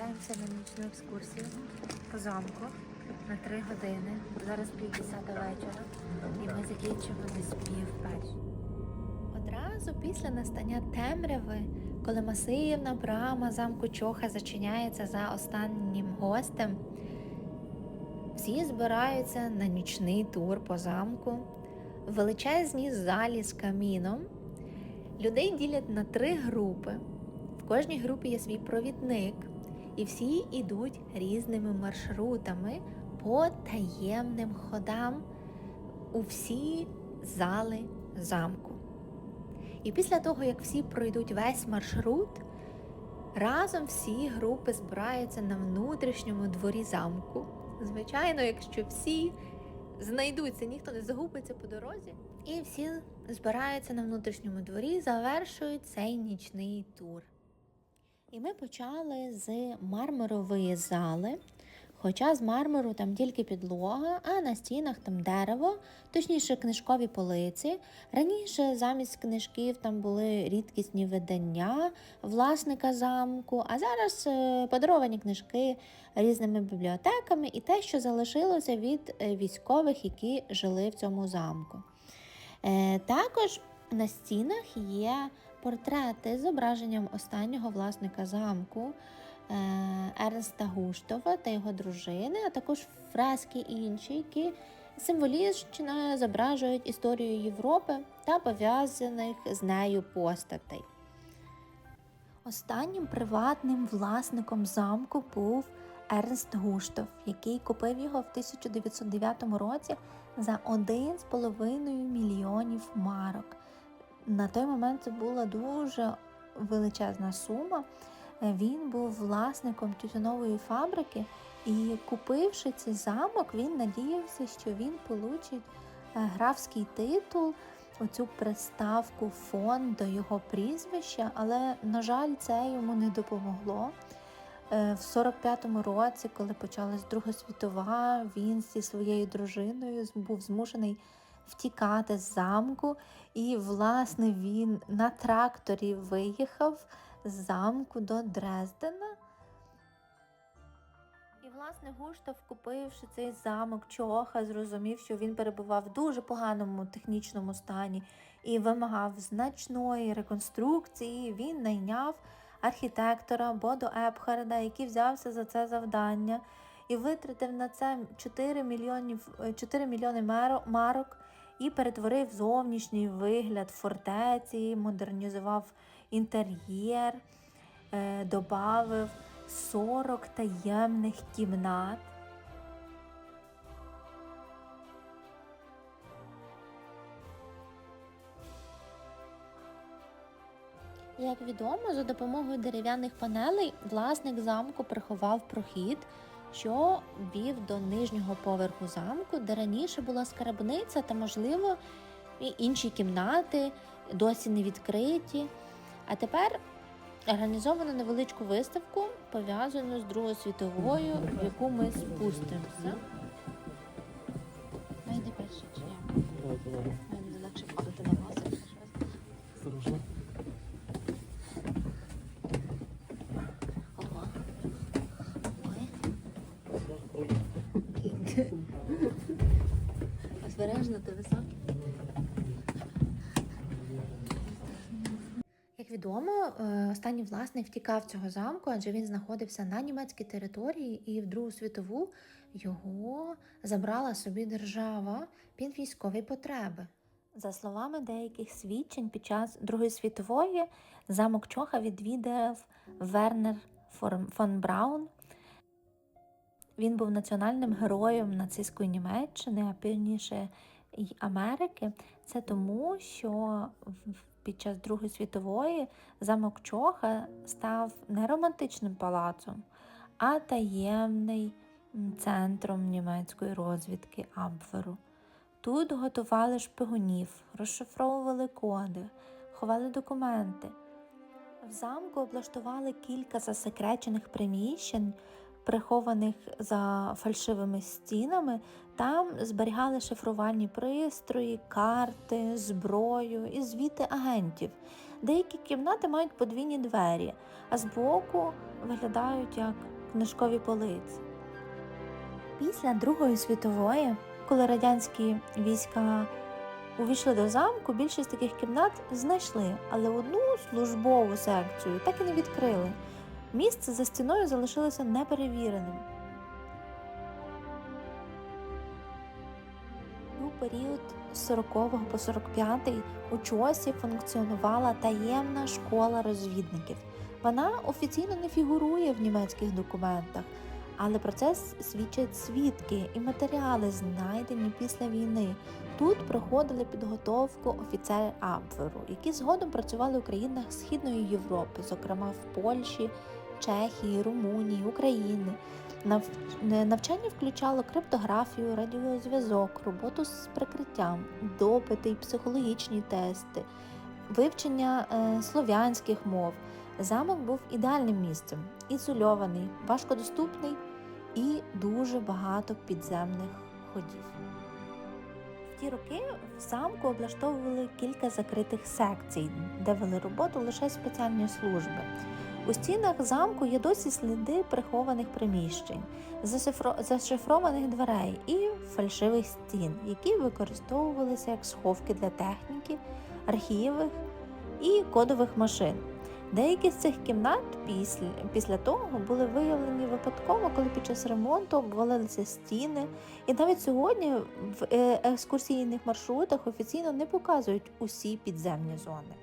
відправляємося на нічну екскурсію по замку на три години. Зараз пів десята вечора, і ми закінчимо десь пів перші. Одразу після настання темряви, коли масивна брама замку Чоха зачиняється за останнім гостем, всі збираються на нічний тур по замку в величезній залі з каміном. Людей ділять на три групи. В кожній групі є свій провідник, і всі йдуть різними маршрутами по таємним ходам у всі зали замку. І після того, як всі пройдуть весь маршрут, разом всі групи збираються на внутрішньому дворі замку. Звичайно, якщо всі знайдуться, ніхто не загубиться по дорозі. І всі збираються на внутрішньому дворі, завершують цей нічний тур. І ми почали з мармурової зали. Хоча з мармуру там тільки підлога, а на стінах там дерево, точніше книжкові полиці. Раніше замість книжків там були рідкісні видання власника замку, а зараз е, подаровані книжки різними бібліотеками і те, що залишилося від е, військових, які жили в цьому замку. Е, Також на стінах є портрети з зображенням останнього власника замку е, Ернста Гуштова та його дружини, а також фрески інші, які символічно зображують історію Європи та пов'язаних з нею постатей. Останнім приватним власником замку був Ернст Гуштов, який купив його в 1909 році за 1,5 мільйонів марок. На той момент це була дуже величезна сума. Е, Він був власником тютюнової фабрики, і купивши цей замок, він надіявся, що він получить е, графський титул, оцю приставку фон до його прізвища, але, на жаль, це йому не допомогло. Е, В 45-му році, коли почалась Друга світова, він зі своєю дружиною був змушений втікати з замку, і, власне, він на тракторі виїхав з замку до Дрездена. І, власне, Гуштав, купивши цей замок Чоха, зрозумів, що він перебував в дуже поганому технічному стані і вимагав значної реконструкції. Він найняв архітектора Бодо Епхарда, який взявся за це завдання і витратив на це 4, мільйонів, 4 мільйони марок і перетворив зовнішній вигляд фортеці, модернізував інтер'єр, е, додав 40 таємних кімнат. Як відомо, за допомогою дерев'яних панелей власник замку приховав прохід, що вів до нижнього поверху замку, де раніше була скарбниця та, можливо, і інші кімнати досі не відкриті. А тепер організовано невеличку виставку, пов'язану з Другою світовою, в яку ми спустимося. Осторожно, ти високий. Як відомо, е, останній власник втікав цього замку, адже він знаходився на німецькій території, і в Другу світову його забрала собі держава під військові потреби. За словами деяких свідчень, під час Другої світової замок Чоха відвідав Вернер фон Браун, він був національним героєм нацистської Німеччини, а півніше й Америки. Це тому, що під час Другої світової замок Чоха став не романтичним палацом, а таємний центром німецької розвідки Абверу. Тут готували шпигунів, розшифровували коди, ховали документи. В замку облаштували кілька засекречених приміщень, прихованих за фальшивими стінами. Там зберігали шифрувальні пристрої, карти, зброю і звіти агентів. Деякі кімнати мають подвійні двері, а збоку виглядають як книжкові полиці. Після Другої світової, коли радянські війська увійшли до замку, більшість таких кімнат знайшли, але одну службову секцію так і не відкрили. Місце за стіною залишилося неперевіреним. У період з 40 по 45 у Чосі функціонувала таємна школа розвідників. Вона офіційно не фігурує в німецьких документах, але про це свідчать свідки і матеріали, знайдені після війни. Тут проходили підготовку офіцери Абверу, які згодом працювали у країнах Східної Європи, зокрема в Польщі, Чехії, Румунії, України. Навчання включало криптографію, радіозв'язок, роботу з прикриттям, допити й психологічні тести, вивчення е, слов'янських мов. Замок був ідеальним місцем, ізольований, важкодоступний і дуже багато підземних ходів. В ті роки в замку облаштовували кілька закритих секцій, де вели роботу лише спеціальні служби. У стінах замку є досі сліди прихованих приміщень, зашифрованих дверей і фальшивих стін, які використовувалися як сховки для техніки, архівів і кодових машин. Деякі з цих кімнат після, після того були виявлені випадково, коли під час ремонту обвалилися стіни. І навіть сьогодні в е, екскурсійних маршрутах офіційно не показують усі підземні зони.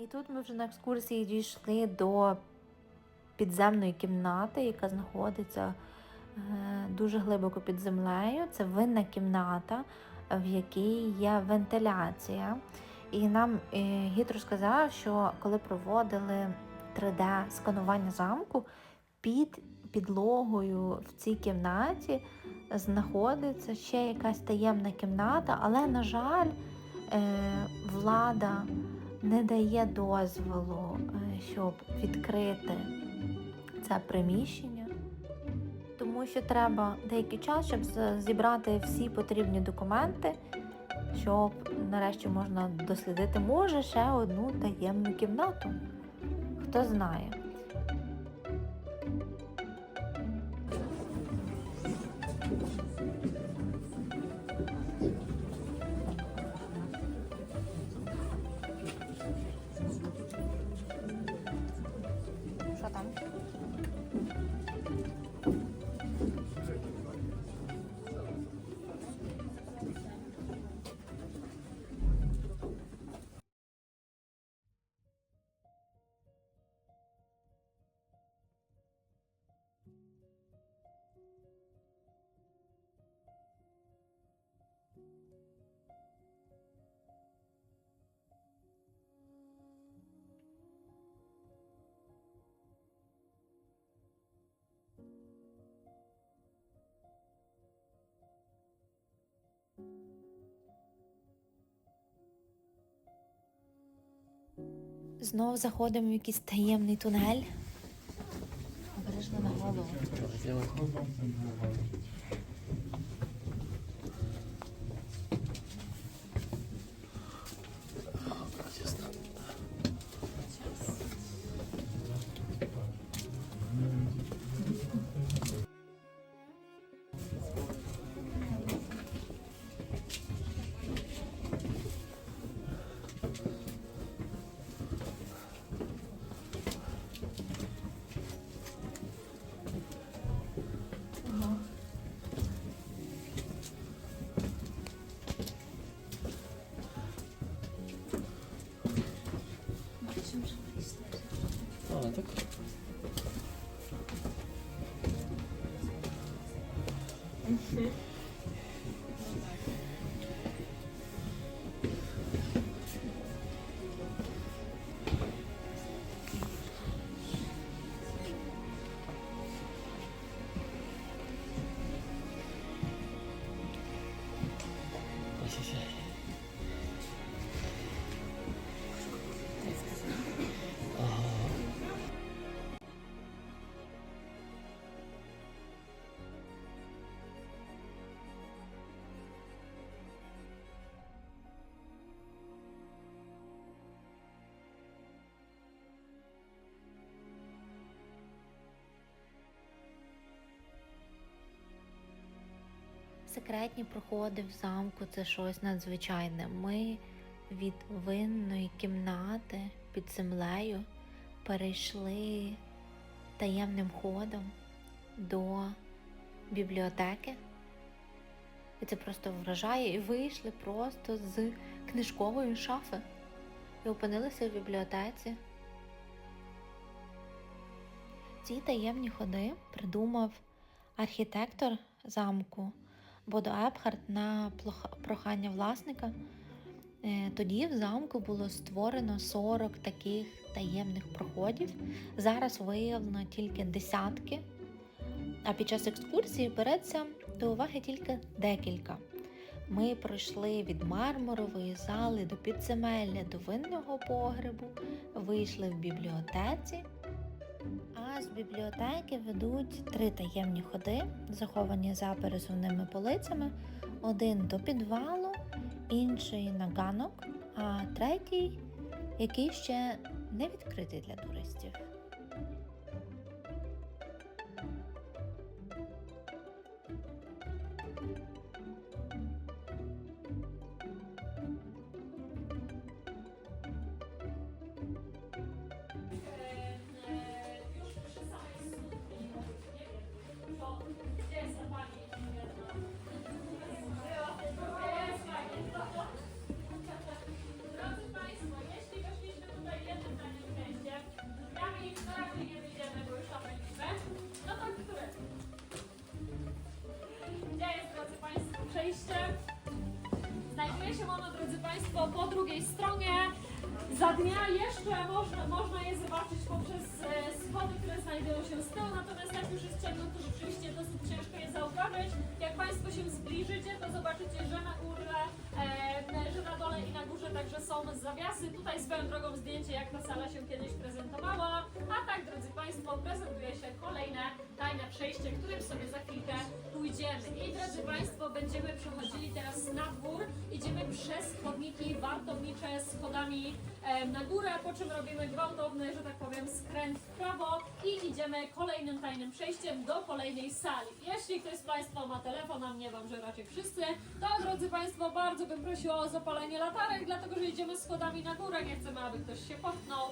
І тут ми вже на екскурсії дійшли до підземної кімнати, яка знаходиться е, дуже глибоко під землею. Це винна кімната, в якій є вентиляція. І нам е, гід розказав, що коли проводили 3D-сканування замку, під підлогою в цій кімнаті знаходиться ще якась таємна кімната, але, на жаль, е, влада не дає дозволу, е, щоб відкрити це приміщення, тому що треба деякий час, щоб зібрати всі потрібні документи, щоб нарешті можна дослідити, може, ще одну таємну кімнату. Хто знає. Знов заходимо в якийсь таємний тунель. Обережно на голову. Mm-hmm. Секретні проходи в замку це щось надзвичайне. Ми від винної кімнати під землею перейшли таємним ходом до бібліотеки. І це просто вражає, і вийшли просто з книжкової шафи і опинилися в бібліотеці. Ці таємні ходи придумав архітектор замку Бодо Епхарт на прохання власника. Е, Тоді в замку було створено 40 таких таємних проходів. Зараз виявлено тільки десятки, а під час екскурсії береться до уваги тільки декілька. Ми пройшли від мармурової зали до підземелля до винного погребу, вийшли в бібліотеці. А з бібліотеки ведуть три таємні ходи, заховані за пересувними полицями. Один до підвалу, інший на ганок, а третій, який ще не відкритий для туристів. Się ono, drodzy Państwo, po drugiej stronie. Za dnia jeszcze można, można je zobaczyć poprzez e, schody, które znajdują się z tyłu, natomiast jak już jest ciemno, to rzeczywiście dosyć ciężko je zauważyć. Jak Państwo się zbliżycie, to zobaczycie, że na górze, e, że na dole i na górze także są zawiasy. Tutaj swoją drogą zdjęcie, jak ta sala się kiedyś prezentowała. A tak, drodzy Państwo, prezentuje się kolejne tajne przejście, którym sobie za chwilkę pójdziemy. I drodzy Państwo, będziemy przechodzili teraz na dwór. Idziemy przez chodniki wartownicze schodami na górę, po czym robimy gwałtowny, że tak powiem, skręt w prawo i idziemy kolejnym tajnym przejściem do kolejnej sali. Jeśli ktoś z Państwa ma telefon, a mnie Wam, że raczej wszyscy, to drodzy Państwo, bardzo bym prosiła o zapalenie latarek, dlatego że idziemy schodami na górę, nie chcemy, aby ktoś się potknął.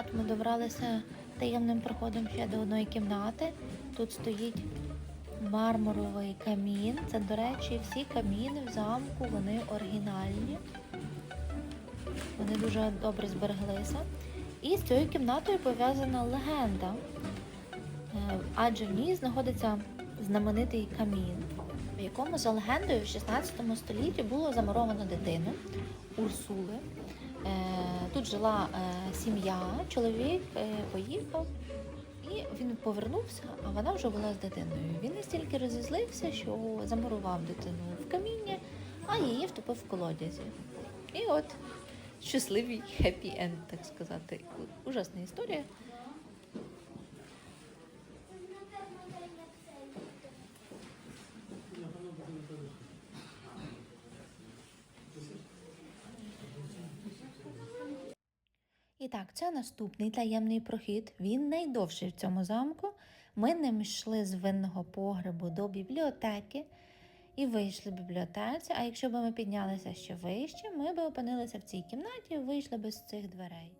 Так, ми добралися таємним проходом ще до одної кімнати. Тут стоїть мармуровий камін. Це, до речі, всі каміни в замку, вони оригінальні. Вони дуже добре збереглися. І з цією кімнатою пов'язана легенда. Е, Адже в ній знаходиться знаменитий камін, в якому за легендою в 16 столітті було замуровано дитину Урсули. Е, Тут жила е, сім'я, чоловік е, поїхав, і він повернувся, а вона вже була з дитиною. Він настільки розізлився, що замурував дитину в каміння, а її втопив в колодязі. І от щасливий хеппі енд, так сказати. Ужасна історія. Так, це наступний таємний прохід. Він найдовший в цьому замку. Ми ним йшли з винного погребу до бібліотеки і вийшли в бібліотеці. А якщо б ми піднялися ще вище, ми б опинилися в цій кімнаті і вийшли без цих дверей.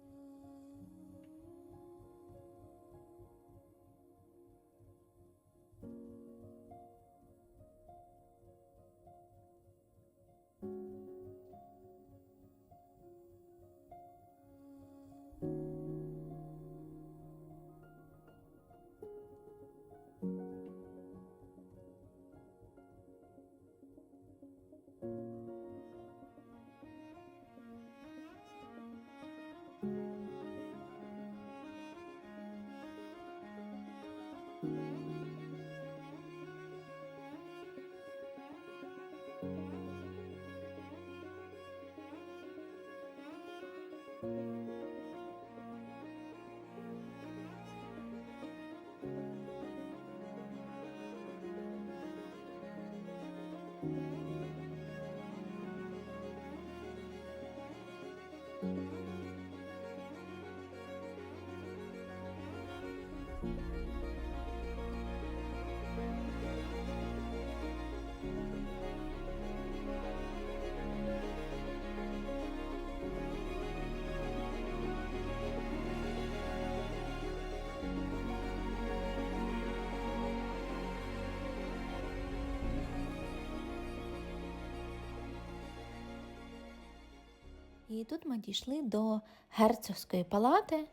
І тут ми дійшли до герцогської палати, е,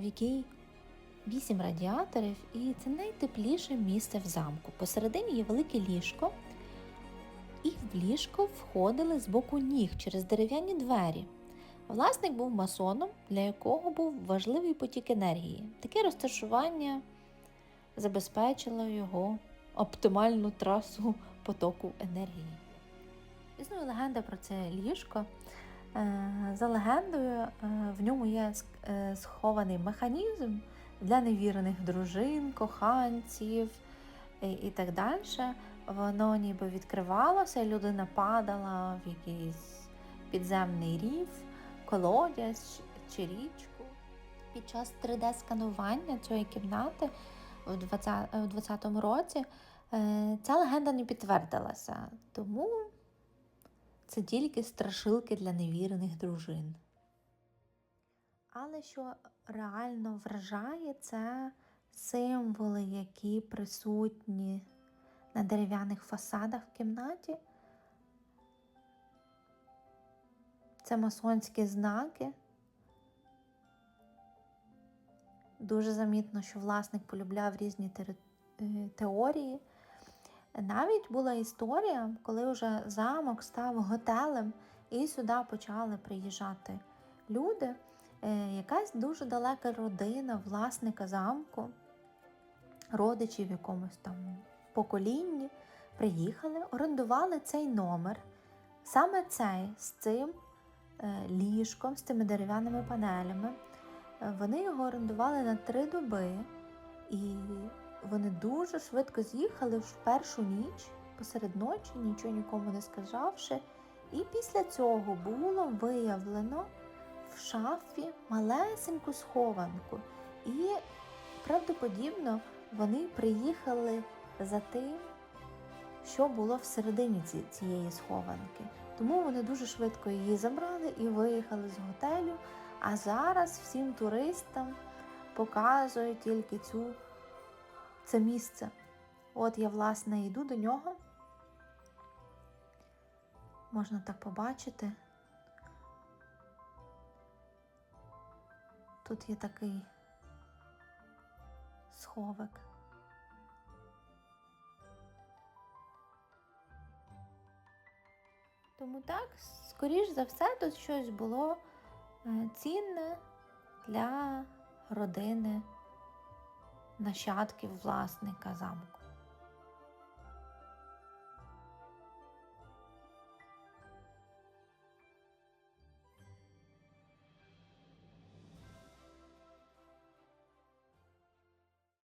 в якій вісім радіаторів, і це найтепліше місце в замку. Посередині є велике ліжко, і в ліжко входили з боку ніг через дерев'яні двері. Власник був масоном, для якого був важливий потік енергії. Таке розташування забезпечило його оптимальну трасу потоку енергії. Існує легенда про це ліжко. Е, За легендою, е, в ньому є е, схований механізм для невірних дружин, коханців і, так далі. Воно ніби відкривалося, і людина падала в якийсь підземний рів, колодязь чи річку. Під час 3D-сканування цієї кімнати в 20, у 2020 році ця легенда не підтвердилася. Тому це тільки страшилки для невірених дружин. Але що реально вражає, це символи, які присутні на дерев'яних фасадах в кімнаті. Це масонські знаки. Дуже замітно, що власник полюбляв різні е, теорії. Навіть була історія, коли вже замок став готелем, і сюди почали приїжджати люди. Е, Якась дуже далека родина власника замку, родичі в якомусь там поколінні, приїхали, орендували цей номер, саме цей з цим е, ліжком, з цими дерев'яними панелями. Е, Вони його орендували на три доби, і вони дуже швидко з'їхали в першу ніч, посеред ночі, нічого нікому не сказавши. І після цього було виявлено в шафі малесеньку схованку. І правдоподібно вони приїхали за тим, що було всередині цієї схованки. Тому вони дуже швидко її забрали і виїхали з готелю. А зараз всім туристам показують тільки цю це місце. От я, власне, йду до нього. Можна так побачити. Тут є такий сховик. Тому так, скоріш за все, тут щось було е, цінне для родини нащадків власника замку.